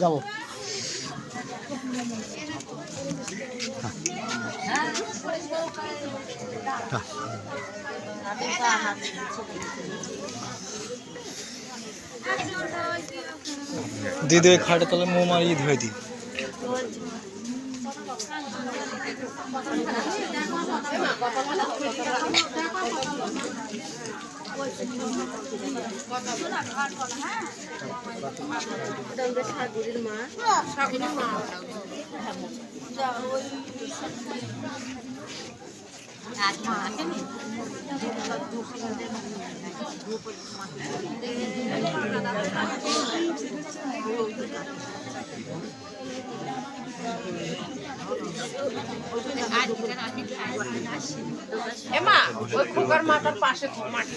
যাব দিদি খাটে তলে মো মারিয়ে ধুয়ে দিই। আজ মা আসেনি এমা ওই খোকার মাথার পাশে মাটি।